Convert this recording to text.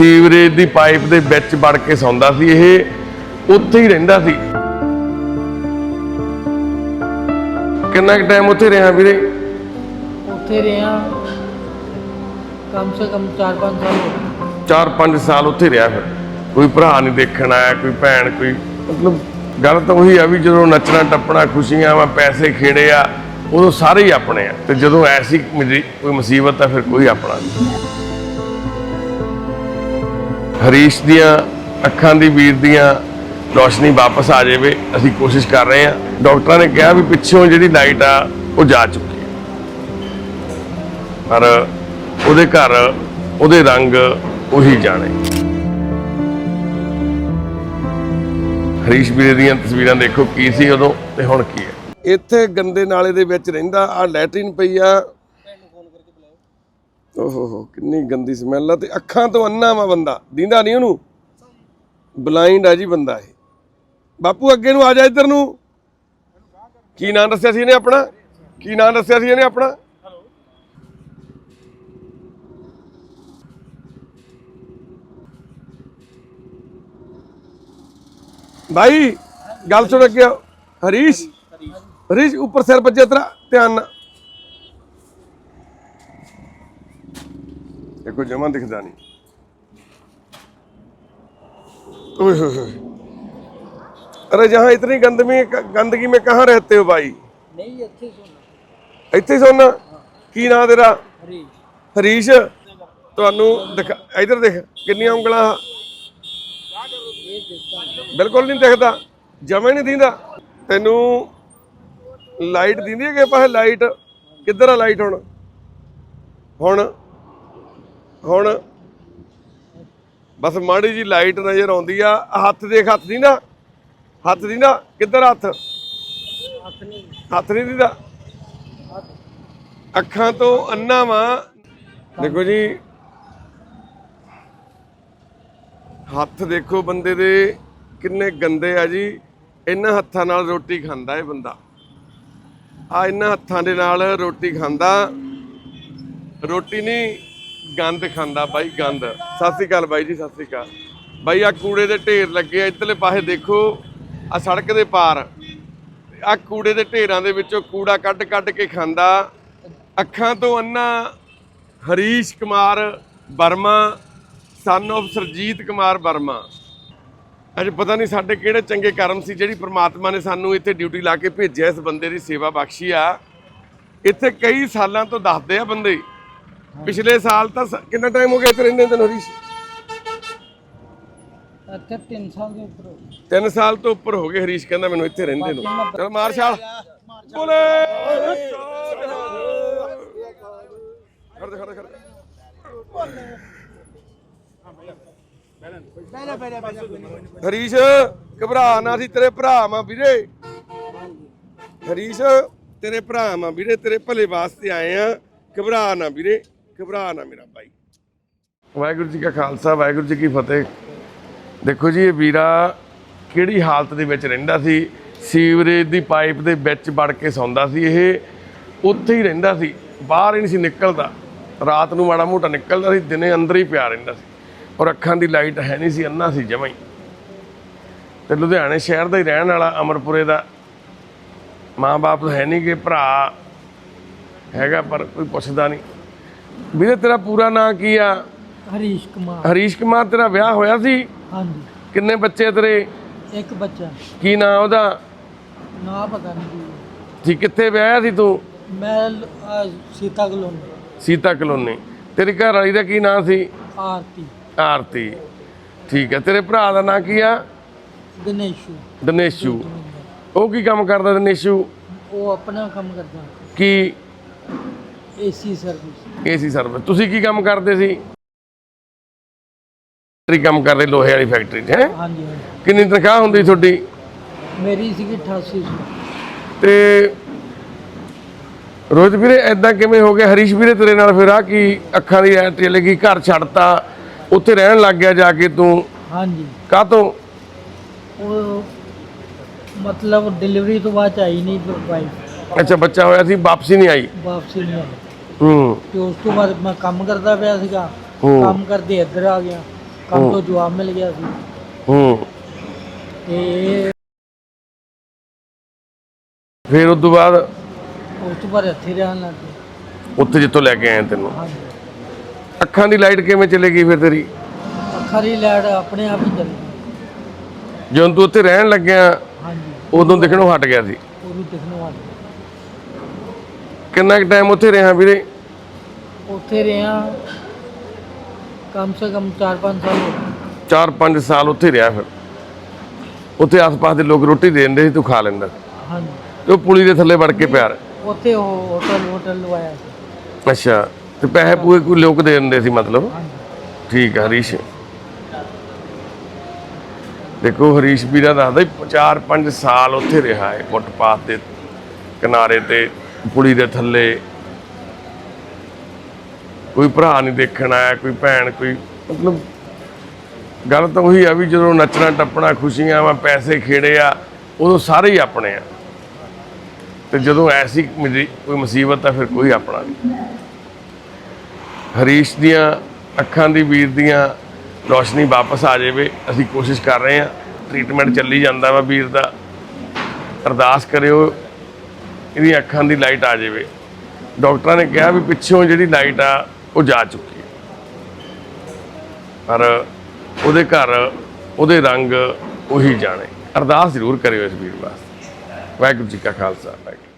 Sewerage ਦੀ pipe ਦੇ ਵਿੱਚ ਵੜ ਕੇ ਸੌਂਦਾ ਸੀ ਇਹ ਉੱਥੇ ਹੀ ਰਹਿੰਦਾ ਸੀ। ਕਿੰਨਾ ਕੁ ਟਾਈਮ ਉੱਥੇ ਰਿਹਾ ਵੀਰੇ? ਉੱਥੇ ਰਿਹਾ ਕਮ ਸੇ ਕਮ 4-5 ਸਾਲ ਹੋ ਗਏ। 4-5 ਸਾਲ ਉੱਥੇ ਰਿਹਾ ਫਿਰ। ਕੋਈ ਭਰਾ ਨਹੀਂ ਦੇਖਣ ਆਇਆ ਕੋਈ ਭੈਣ ਕੋਈ ਮਤਲਬ ਗੱਲ ਤਾਂ ਉਹੀ ਆ ਵੀ ਜਦੋਂ ਨੱਚਣਾ ਟੱਪਣਾ ਖੁਸ਼ੀਆਂ ਵਾ ਪੈਸੇ ਖੇੜੇ ਆ ਉਦੋਂ ਸਾਰੇ ਹੀ ਆਪਣੇ ਆ। ਤੇ ਜਦੋਂ ਐਸੀ ਕੋਈ ਮੁਸੀਬਤ ਆ ਫਿਰ ਕੋਈ ਆਪਣਾ ਨਹੀਂ। ਹਰੀਸ਼ ਦੀਆਂ ਅੱਖਾਂ ਦੀ ਵੀਰ ਦੀਆਂ ਰੋਸ਼ਨੀ ਵਾਪਸ ਆ ਜਾਵੇ, ਅਸੀਂ ਕੋਸ਼ਿਸ਼ ਕਰ ਰਹੇ ਹਾਂ। ਡਾਕਟਰਾਂ ਨੇ ਕਿਹਾ ਵੀ ਪਿੱਛੋਂ ਜਿਹੜੀ ਲਾਈਟ ਆ, ਉਹ ਜਾ ਚੁੱਕੀ ਹੈ। ਪਰ ਉਹਦੇ ਘਰ, ਉਹਦੇ ਰੰਗ ਉਹੀ ਜਾਣੇ। ਹਰੀਸ਼ ਵੀਰੇ ਦੀਆਂ ਤਸਵੀਰਾਂ ਦੇਖੋ, ਕੀ ਸੀ ਉਦੋਂ ਤੇ ਹੁਣ ਕੀ ਹੈ। ਇੱਥੇ ਗੰਦੇ ਨਾਲੇ ਦੇ ਵਿੱਚ ਰਹਿੰਦਾ ਆ ਲੈਟਰਿਨ ਪਈ ਆ ਓਹੋ ਕਿੰਨੀ ਗੰਦੀ ਸਮੈਲ ਆ ਤੇ ਅੱਖਾਂ ਤੋਂ ਅੰਨਾ ਵਾ ਬੰਦਾ, ਦੀਂਦਾ ਨਹੀਂ ਉਹਨੂੰ। ਬਲਾਈਂਡ ਆ ਜੀ ਬੰਦਾ ਇਹ। ਬਾਪੂ, ਅੱਗੇ ਨੂੰ ਆ ਜਾ ਇੱਧਰ ਨੂੰ। ਕੀ ਨਾਂ ਦੱਸਿਆ ਸੀ ਇਹਨੇ ਆਪਣਾ? ਕੀ ਨਾਂ ਦੱਸਿਆ ਸੀ ਇਹਨੇ ਆਪਣਾ? ਭਾਈ ਗੱਲ ਸੁਣ ਅੱਗੇ ਆਓ। ਹਰੀਸ਼ ਹਰੀਸ਼, ਉੱਪਰ ਸਿਰ ਵੱਜਿਆ ਤੇਰਾ ਧਿਆਨ ਨਾਲ। देखो जमा दिखता नहीं ओए होए होए। अरे जहाँ इतनी गंदगी गंदगी में कहाँ रहते हो भाई ਨਹੀਂ ਇੱਥੇ ਸੁਣਾ ਇੱਥੇ ਹੀ ਸੌਣਾ ਕੀ ਨਾਂ ਤੇਰਾ ਹਰੀ ਹਰੀਸ਼ ਤੁਹਾਨੂੰ ਦਿਖਾ ਇਧਰ ਦੇਖ ਕਿੰਨੀਆਂ ਉਂਗਲਾਂ ਇਹ ਦਿੱਤਾ ਬਿਲਕੁਲ ਨਹੀਂ ਦਿਖਦਾ ਜਮੇ ਨਹੀਂ ਦਿੰਦਾ ਤੈਨੂੰ ਲਾਈਟ ਦਿੰਦੀ ਹੈ ਕਿ ਪਾਸੇ ਲਾਈਟ ਕਿੱਧਰ ਆ ਲਾਈਟ ਹੁਣ ਹੁਣ ਹੁਣ ਬਸ ਮਾੜੀ ਜੀ ਲਾਈਟ ਨਜ਼ਰ ਆਉਂਦੀ ਆ। ਹੱਥ ਦੇਖ, ਹੱਥ ਦੀ ਨਾ? ਹੱਥ ਦੀ ਨਾ? ਕਿੱਧਰ ਹੱਥ ਹੱਥ? ਨਹੀਂ ਹੱਥ ਨਹੀਂ ਦਿੰਦਾ। ਅੱਖਾਂ ਤੋਂ ਅੰਨਾ ਵਾ। ਦੇਖੋ ਜੀ। ਹੱਥ ਦੇਖੋ ਬੰਦੇ ਦੇ ਕਿੰਨੇ ਗੰਦੇ ਆ ਜੀ। ਇਹਨਾਂ ਹੱਥਾਂ ਨਾਲ ਰੋਟੀ ਖਾਂਦਾ ਇਹ ਬੰਦਾ। ਆ ਇਹਨਾਂ ਹੱਥਾਂ ਦੇ ਨਾਲ ਰੋਟੀ ਖਾਂਦਾ। ਰੋਟੀ ਨਹੀਂ ਗੰਦ ਖਾਂਦਾ ਬਾਈ, ਗੰਦ। ਸਤਿ ਸ੍ਰੀ ਅਕਾਲ ਬਾਈ ਜੀ, ਸਤਿ ਸ੍ਰੀ ਅਕਾਲ। ਬਾਈ ਆ ਕੂੜੇ ਦੇ ਢੇਰ ਲੱਗੇ ਆ, ਇੱਧਰਲੇ ਪਾਸੇ ਦੇਖੋ ਆ ਸੜਕ ਦੇ ਪਾਰ। ਆ ਕੂੜੇ ਦੇ ਢੇਰਾਂ ਦੇ ਵਿੱਚੋਂ ਕੂੜਾ ਕੱਢ ਕੱਢ ਕੇ ਖਾਂਦਾ। ਅੱਖਾਂ ਤੋਂ ਅੰਨਾ ਹਰੀਸ਼ ਕੁਮਾਰ ਵਰਮਾ ਸਨ of ਸਰਜੀਤ ਕੁਮਾਰ ਵਰਮਾ। ਅੱਜ ਪਤਾ ਨਹੀਂ ਸਾਡੇ ਕਿਹੜੇ ਚੰਗੇ ਕਰਮ ਸੀ, ਜਿਹੜੀ ਪ੍ਰਮਾਤਮਾ ਨੇ ਸਾਨੂੰ ਇੱਥੇ ਡਿਊਟੀ ਲਾ ਕੇ ਭੇਜਿਆ ਇਸ ਬੰਦੇ ਦੀ ਸੇਵਾ ਬਖਸ਼ੀ ਆ। ਇੱਥੇ ਕਈ ਸਾਲਾਂ ਤੋਂ ਦੱਸਦੇ ਆ ਬੰਦੇ। ਪਿਛਲੇ ਸਾਲ ਤਾਂ ਸ- ਕਿੰਨਾ ਟਾਈਮ ਹੋ ਗਿਆ ਇੱਥੇ ਰਹਿੰਦੇ ਤੈਨੂੰ ਹਰੀਸ਼? ਇੱਥੇ 3 ਸਾਲ ਦੇ ਉੱਪਰ ਹੋ ਗਏ। 3 ਸਾਲ ਤੋਂ ਉੱਪਰ ਹੋ ਗਏ ਹਰੀਸ਼ ਕਹਿੰਦਾ ਮੈਨੂੰ ਇੱਥੇ ਰਹਿੰਦੇ ਨੂੰ। ਚਲ ਮਾਰ ਛਾਲ। ਬੋਲੇ! ਖੜ ਜਾ, ਖੜ ਜਾ, ਖੜ ਜਾ। ਹਰੀਸ਼ ਘਬਰਾ ਨਾ ਸੀ ਤੇਰੇ ਭਰਾ ਮਾਂ ਵੀਰੇ। ਹਰੀਸ਼ ਤੇਰੇ ਭਰਾ ਮਾਂ ਵੀਰੇ ਤੇਰੇ ਭਲੇ ਵਾਸਤੇ ਆਏ ਆ। ਘਬਰਾ ਨਾ ਵੀਰੇ। ਘਬਰਾ ਨਾ ਮੇਰਾ ਭਾਈ। ਵਾਹਿਗੁਰੂ ਜੀ ਕਾ ਖਾਲਸਾ, ਵਾਹਿਗੁਰੂ ਜੀ ਕੀ ਫਤਿਹ। ਦੇਖੋ ਜੀ, ਇਹ ਵੀਰਾ ਕਿਹੜੀ ਹਾਲਤ ਦੇ ਵਿੱਚ ਰਹਿੰਦਾ ਸੀ? ਸੀਵਰੇਜ ਦੀ ਪਾਈਪ ਦੇ ਵਿੱਚ ਵੜ ਕੇ ਸੌਂਦਾ ਸੀ ਇਹ। ਉੱਥੇ ਹੀ ਰਹਿੰਦਾ ਸੀ, ਬਾਹਰ ਹੀ ਨਹੀਂ ਸੀ ਨਿਕਲਦਾ। ਰਾਤ ਨੂੰ ਮਾੜਾ ਮੋਟਾ ਨਿਕਲਦਾ ਸੀ, ਦਿਨੇ ਅੰਦਰ ਹੀ ਪਿਆ ਰਹਿੰਦਾ ਸੀ। ਔਰ ਅੱਖਾਂ ਦੀ ਲਾਈਟ ਹੈ ਨਹੀਂ ਸੀ, ਅੰਨਾ ਸੀ ਜਮਾਂ ਹੀ। ਤੇ ਲੁਧਿਆਣੇ ਸ਼ਹਿਰ ਦਾ ਹੀ ਰਹਿਣ ਵਾਲਾ ਅਮਰਪੁਰੇ ਦਾ। ਮਾਂ-ਬਾਪ ਹੈ ਨਹੀਂ ਕਿ ਭਰਾ ਹੈਗਾ, ਪਰ ਕੋਈ ਪੁੱਛਦਾ ਨਹੀਂ। ਵੀਰੇ ਤੇਰਾ ਪੂਰਾ ਨਾਂ ਕੀ ਆ? ਹਰੀਸ਼ ਕੁਮਾਰ। ਹਰੀਸ਼ ਕੁਮਾਰ ਤੇਰਾ ਵਿਆਹ ਹੋਇਆ ਸੀ? ਹਾਂਜੀ। ਕਿੰਨੇ ਬੱਚੇ ਤੇਰੇ? ਇੱਕ ਬੱਚਾ। ਕੀ ਨਾਂ ਉਹਦਾ? ਨਾ ਪਤਾ ਨਹੀਂ ਜੀ ਕਿੱਥੇ ਵਿਆਹਿਆ ਸੀ ਤੂੰ? ਮੈਂ ਲ- ਸੀਤਾ ਕਲੋਨੀ। ਸੀਤਾ ਕਲੋਨੀ। ਤੇਰੀ ਘਰ ਵਾਲੀ ਦਾ ਕੀ ਨਾਂ ਸੀ? ਆਰਤੀ। ਆਰਤੀ। ਠੀਕ ਹੈ ਤੇਰੇ ਭਰਾ ਦਾ ਨਾਂ ਕੀ ਆ? ਦਿਨੇਸ਼ੂ। ਦਿਨੇਸ਼ੂ। ਉਹ ਕੀ ਕੰਮ ਕਰਦਾ ਦਿਨੇਸ਼ੂ? ਉਹ ਆਪਣਾ ਕੰਮ ਕਰਦਾ। ਕੀ ਏਸੀ ਸਰਵਿਸ। AC service. ਤੁਸੀਂ ਕੀ ਕੰਮ ਕਰਦੇ ਸੀ? ਫੈਕਟਰੀ ਕੰਮ ਕਰਦੇ ਲੋਹੇ ਵਾਲੀ ਫੈਕਟਰੀ 'ਚ ਹੈ? ਹਾਂਜੀ ਹਾਂਜੀ। ਕਿੰਨੀ ਤਨਖਾਹ ਹੁੰਦੀ ਤੁਹਾਡੀ? ਮੇਰੀ ਸੀਗੀ 8800 ਤੇ ਰੋਹਿਤ ਵੀਰੇ ਐਦਾਂ ਕਿਵੇਂ ਹੋ ਗਿਆ? ਹਰੀਸ਼ ਵੀਰੇ ਤੇਰੇ ਨਾਲ ਫਿਰ ਆ ਕੀ ਅੱਖਾਂ ਦੀ ਐ ਚਲੇ ਗਈ ਘਰ ਛੱਡਤਾ ਉੱਥੇ ਰਹਿਣ ਲੱਗ ਗਿਆ ਜਾ ਕੇ ਤੂੰ? ਹਾਂਜੀ। ਕਾਹਤੋਂ ਉਹ ਮਤਲਬ ਡਿਲੀਵਰੀ ਤੋਂ ਬਾਅਦ 'ਚ ਆਈ ਨਹੀਂ ਵਾਈਫ ਅੱਛਾ ਬੱਚਾ ਹੋਇਆ ਸੀ ਵਾਪਸੀ ਨਹੀਂ ਆਈ? ਵਾਪਸੀ ਨਹੀਂ ਆਈ। ਹੂੰ। ਤੇ ਉਸ ਤੋਂ ਬਾਅਦ ਮੈਂ ਕੰਮ ਕਰਦਾ ਪਿਆ ਸੀਗਾ। ਹੂੰ। ਕੰਮ ਕਰਦੇ ਇੱਧਰ ਆ ਗਿਆ। ਕੰਮ ਤੋਂ ਜਵਾਬ ਮਿਲ ਗਿਆ ਸੀ। ਹੂੰ। ਤੇ ਇਹ ਫਿਰ ਉਸ ਤੋਂ ਬਾਅਦ? ਉਸ ਤੋਂ ਬਾਅਦ ਇੱਥੇ ਰਹਿਣ ਲੱਗ ਗਏ। ਉੱਥੇ ਜਿੱਥੋਂ ਲੈ ਕੇ ਆਏ ਤੈਨੂੰ? ਹਾਂਜੀ। ਅੱਖਾਂ ਦੀ ਲਾਈਟ ਕਿਵੇਂ ਚਲੇ ਗਈ ਫਿਰ ਤੇਰੀ? ਅੱਖਾਂ ਦੀ ਲੈਟ ਆਪਣੇ ਆਪ ਹੀ ਚੱਲ ਗਈ। ਜਦੋਂ ਤੂੰ ਉੱਥੇ ਰਹਿਣ ਲੱਗਿਆ ਹਾਂਜੀ। ਉਦੋਂ ਦਿਖਣੋਂ ਹਟ ਗਿਆ ਸੀ। ਉਹ ਵੀ ਦਿਖਣੋਂ ਗਈ ਕਿੰਨਾ ਕੁ ਟਾਈਮ ਉੱਥੇ ਰਿਹਾ ਵੀਰੇ? ਉੱਥੇ ਰਿਹਾ ਕਮ ਸੇ ਕਮ 4-5 ਸਾਲ ਹੋ ਗਏ। 4-5 ਸਾਲ ਉੱਥੇ ਰਿਹਾ ਫਿਰ। ਉੱਥੇ ਆਸ-ਪਾਸ ਦੇ ਲੋਕ ਰੋਟੀ ਦੇ ਦਿੰਦੇ ਸੀ ਤੂੰ ਖਾ ਲੈਂਦਾ। ਹਾਂਜੀ। ਤੇ ਉਹ ਪੁਲੀ ਦੇ ਥੱਲੇ ਵੜ ਕੇ ਪਿਆਰ ਉੱਥੇ ਉਹ ਹੋਟਲ ਹੋਟਲ ਲਵਾਇਆ ਸੀ। ਅੱਛਾ ਤੇ ਪੈਸੇ ਪੂਏ ਕੋਈ ਲੋਕ ਦੇ ਦਿੰਦੇ ਸੀ ਮਤਲਬ? ਹਾਂਜੀ। ਠੀਕ ਆ ਹਰੀਸ਼। ਦੇਖੋ ਹਰੀਸ਼ ਵੀਰਾ ਦੱਸਦਾ 4-5 ਸਾਲ ਉੱਥੇ ਰਿਹਾ ਹੈ ਫੁੱਟਪਾਥ ਦੇ ਕਿਨਾਰੇ ਤੇ ਪੁਲੀ ਦੇ ਥੱਲੇ। ਕੋਈ ਭਰਾ ਨਹੀਂ ਦੇਖਣ ਆਇਆ, ਕੋਈ ਭੈਣ, ਕੋਈ ਮਤਲਬ ਗੱਲ ਤਾਂ ਉਹੀ ਆ ਵੀ ਜਦੋਂ ਨੱਚਣਾ, ਟੱਪਣਾ, ਖੁਸ਼ੀਆਂ ਵਾ, ਪੈਸੇ ਖੇੜੇ ਆ, ਉਦੋਂ ਸਾਰੇ ਹੀ ਆਪਣੇ ਆ। ਤੇ ਜਦੋਂ ਐਸੀ ਕੋਈ ਮੁਸੀਬਤ ਆ ਫਿਰ ਕੋਈ ਆਪਣਾ ਨਹੀਂ। ਹਰੀਸ਼ ਦੀਆਂ ਅੱਖਾਂ ਦੀ ਵੀਰ ਦੀਆਂ ਰੋਸ਼ਨੀ ਵਾਪਸ ਆ ਜਾਵੇ, ਅਸੀਂ ਕੋਸ਼ਿਸ਼ ਕਰ ਰਹੇ ਹਾਂ ਟ੍ਰੀਟਮੈਂਟ ਚੱਲੀ ਜਾਂਦਾ ਵਾ ਵੀਰ ਦਾ। ਅਰਦਾਸ ਕਰਿਓ, ਇਹਦੀਆਂ ਅੱਖਾਂ ਦੀ ਲਾਈਟ ਆ ਜਾਵੇ। ਡਾਕਟਰਾਂ ਨੇ ਕਿਹਾ ਵੀ ਪਿੱਛੋਂ ਜਿਹੜੀ ਲਾਈਟ ਆ ਉਹ ਜਾ ਚੁੱਕੀ ਹੈ। ਪਰ ਉਹਦੇ ਘਰ, ਉਹਦੇ ਰੰਗ ਉਹੀ ਜਾਣੇ। ਅਰਦਾਸ ਜ਼ਰੂਰ ਕਰਿਓ ਇਸ ਵੀਰ ਵਾਸਤੇ। ਵਾਹਿਗੁਰੂ ਜੀ ਕਾ ਖਾਲਸਾ, ਵਾਹਿਗੁਰੂ